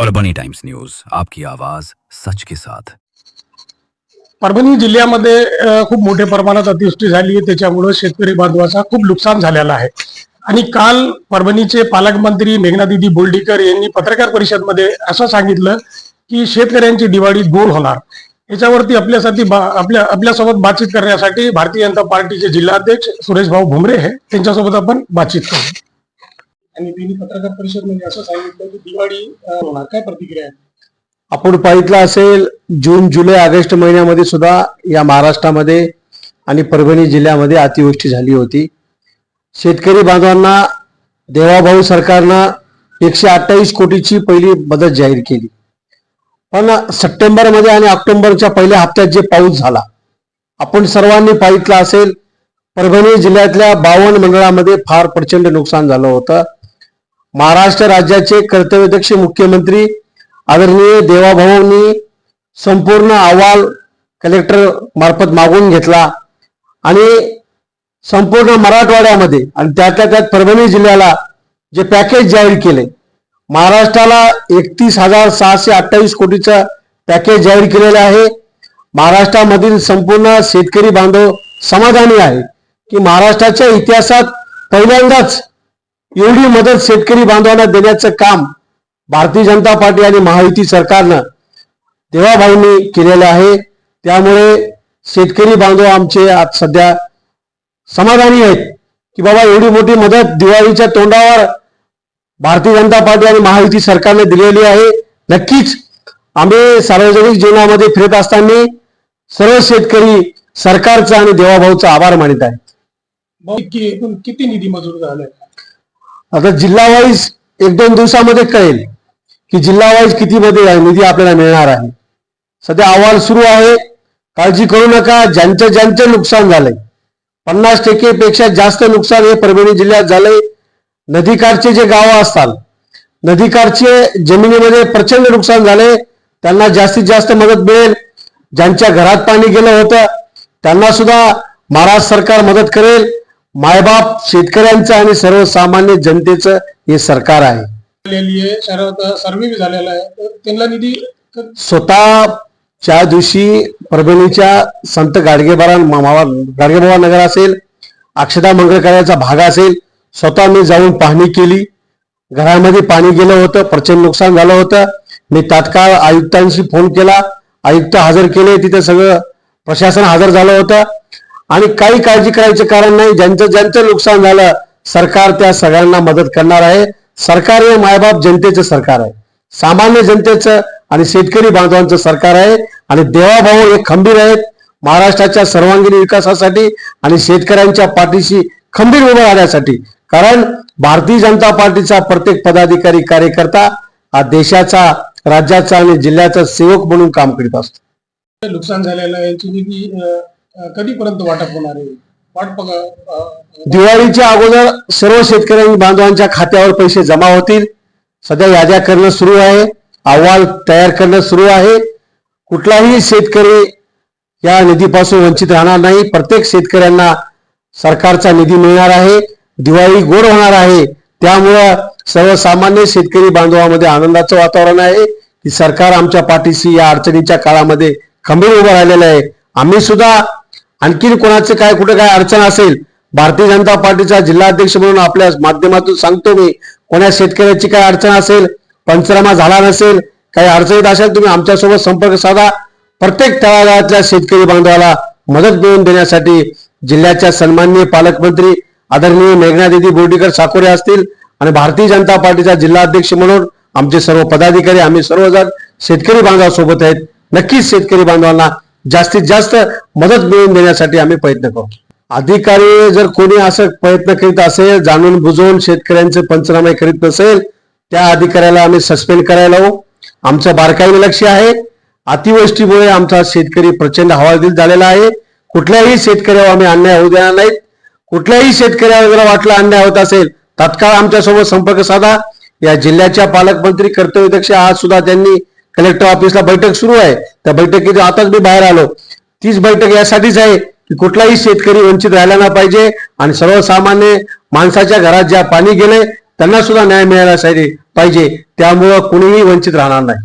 और बनी times news आपकी आवाज सच के साथ। परभणी जिल्ह्यामध्ये खूप मोठ्या प्रमाणात अतिवृष्टी झाली आहे. त्याच्यामुळे शेतकरी बांधवाचा खूप नुकसान झालेला आहे. आणि काल परभणीचे पालकमंत्री मेघनादिदी बोर्डीकर यांनी पत्रकार परिषदमध्ये असं सांगितलं की शेतकऱ्यांची दिवाळी गोल होणार. याच्यावरती आपल्यासाठी आपल्या आपल्यासोबत बातचीत करण्यासाठी भारतीय जनता पार्टीचे जिल्हाध्यक्ष सुरेश भाऊ भुमरे हे. त्यांच्यासोबत आपण बातचीत करू. आणि त्यांनी पत्रकार परिषदमध्ये असं सांगितलं की दिवाळी होणार. काय प्रतिक्रिया आहे? आपण पाहितलं असेल जून जुलै ऑगस्ट महिन्यामध्ये सुद्धा या महाराष्ट्रामध्ये आणि परभणी जिल्ह्यामध्ये अतिवृष्टी झाली होती. शेतकरी बांधवांना देवाभाऊ सरकारनं एकशे अठ्ठावीस कोटीची पहिली मदत जाहीर केली. पण सप्टेंबरमध्ये आणि ऑक्टोबरच्या पहिल्या हप्त्यात जे पाऊस झाला आपण सर्वांनी पाहितला असेल परभणी जिल्ह्यातल्या बावन्न मंडळामध्ये फार प्रचंड नुकसान झालं होतं. महाराष्ट्र राज्याचे कर्तव्यदक्ष मुख्यमंत्री आदरणीय देवाभाऊंनी संपूर्ण अहवाल कलेक्टर मार्फत मागून घेतला आणि संपूर्ण मराठवाड्यामध्ये आणि त्यातल्या त्यात परभणी जिल्ह्याला जे पॅकेज जाहीर केले महाराष्ट्राला एकतीस हजार सहाशे अठ्ठावीस कोटीचं पॅकेज जाहीर केलेलं आहे. महाराष्ट्रामधील संपूर्ण शेतकरी बांधव समाधानी आहे की महाराष्ट्राच्या इतिहासात पहिल्यांदाच एवढी मदत शेतकरी बांधवांना देण्याचं काम भारतीय जनता पार्टी आणि महायुती सरकारनं देवाभाऊंनी केलेलं आहे. त्यामुळे शेतकरी बांधव आमचे आज सध्या समाधानी आहेत की बाबा एवढी मोठी मदत दिवाळीच्या तोंडावर भारतीय जनता पार्टी आणि महायुती सरकारने दिलेली आहे. नक्कीच आम्ही सार्वजनिक जीवनामध्ये फिरत असताना सर्व शेतकरी सरकारचा आणि देवाभाऊचा आभार मानित आहे. एकूण किती निधी मंजूर झालाय? आता जिल्हा वाईज एक दोन दिवसामध्ये कळेल की जिल्हा वाईज किती मध्ये निधी आपल्याला मिळणार आहे. सध्या अहवाल सुरू आहे. काळजी करू नका. ज्यांचं ज्यांचं नुकसान झालंय पन्नास टक्के पेक्षा जास्त नुकसान हे परभणी जिल्ह्यात झालंय. नदीकाठचे जे गावं असतात नदीकाठचे जमिनीमध्ये प्रचंड नुकसान झाले त्यांना जास्तीत जास्त मदत मिळेल. ज्यांच्या घरात पाणी गेलं होतं त्यांना सुद्धा महाराष्ट्र सरकार मदत करेल. मायबाप शेतकऱ्यांचं आणि सर्वसामान्य जनतेचं हे सरकार आहे. सर्व बी झालेला आहे. त्यांना निधी स्वतःच्या दिवशी परभणीच्या संत गाडगेबारा गाडगेबाबा नगर असेल अक्षता मंगळकार्याचा भाग असेल स्वतः मी जाऊन पाहणी केली. घरामध्ये पाणी गेलं होतं प्रचंड नुकसान झालं होतं. मी तात्काळ आयुक्तांशी फोन केला. आयुक्त हजर केले तिथे सगळं प्रशासन हजर झालं होतं. आणि काही काळजी करायचे कारण नाही. ज्यांचं ज्यांचं नुकसान झालं सरकार त्या सगळ्यांना मदत करणार आहे. सरकार हे मायबाप जनतेचं सरकार आहे. सामान्य जनतेचं आणि शेतकरी बांधवांचं सरकार आहे. आणि देवाभाऊ हे खंबीर आहेत. महाराष्ट्राच्या सर्वांगीण विकासासाठी आणि शेतकऱ्यांच्या पाठीशी खंबीर उभं राहण्यासाठी. कारण भारतीय जनता पार्टीचा प्रत्येक पदाधिकारी कार्यकर्ता हा देशाचा राज्याचा आणि जिल्ह्याचा सेवक म्हणून काम करीत असतो. नुकसान झालेलं आहे. कधीपर्यंत वाटप होणार आहे? वाट बघा दिवाळीच्या अगोदर सर्व शेतकरी बांधवांच्या खात्यावर पैसे जमा होतील. सध्या याद्या करणं सुरू आहे. अहवाल तयार करणं सुरू आहे. कुठलाही शेतकरी या निधीपासून वंचित राहणार नाही. प्रत्येक शेतकऱ्यांना सरकारचा निधी मिळणार आहे. दिवाळी गोड होणार आहे. त्यामुळं सर्वसामान्य शेतकरी बांधवामध्ये आनंदाचं वातावरण आहे की सरकार आमच्या पाठीशी या अडचणीच्या काळामध्ये खंबीर उभं राहिलेलं आहे. आम्ही सुद्धा आणखीन कोणाचे काय कुठे काय अडचण असेल भारतीय जनता पार्टीचा जिल्हाध्यक्ष म्हणून आपल्या माध्यमातून सांगतो मी कोणा शेतकऱ्याची काय अडचण असेल पंचनामा झाला नसेल काही अडचणीत असेल तुम्ही आमच्यासोबत संपर्क साधा. प्रत्येक तळागाळातल्या शेतकरी बांधवाला मदत मिळवून देण्यासाठी जिल्ह्याच्या सन्माननीय पालकमंत्री आदरणीय मेघनादिदी बोर्डीकर साकोरे असतील आणि भारतीय जनता पार्टीचा जिल्हाध्यक्ष म्हणून आमचे सर्व पदाधिकारी आम्ही सर्वजण शेतकरी बांधवासोबत आहेत. नक्कीच शेतकरी बांधवांना जास्तीत जास्त मदत मिळवून देण्यासाठी आम्ही प्रयत्न करू अधिकारी जर कोणी असं प्रयत्न करीत असेल जाणून बुजवून शेतकऱ्यांचे पंचनामे करीत नसेल त्या अधिकाऱ्याला आम्ही सस्पेंड करायला लावू. आमचं बारकाईने लक्ष आहे. अतिवृष्टीमुळे आमचा शेतकरी प्रचंड हवालदिल झालेला आहे. कुठल्याही शेतकऱ्यावर आम्ही अन्याय होऊ देणार नाहीत. कुठल्याही शेतकऱ्यावर जर वाटला अन्याय होत असेल तात्काळ आमच्यासोबत संपर्क साधा. या जिल्ह्याच्या पालकमंत्री कर्तव्यदक्ष आज सुद्धा त्यांनी कलेक्टर ऑफिसला बैठक सुरू आहे. त्या बैठकीत आताच मी बाहेर आलो. तीच बैठक यासाठीच आहे की कुठलाही शेतकरी वंचित राहिला ना पाहिजे आणि सर्वसामान्य माणसाच्या घरात ज्या पाणी गेले त्यांना सुद्धा न्याय मिळायला पाहिजे पाहिजे. त्यामुळं कुणीही वंचित राहणार नाही.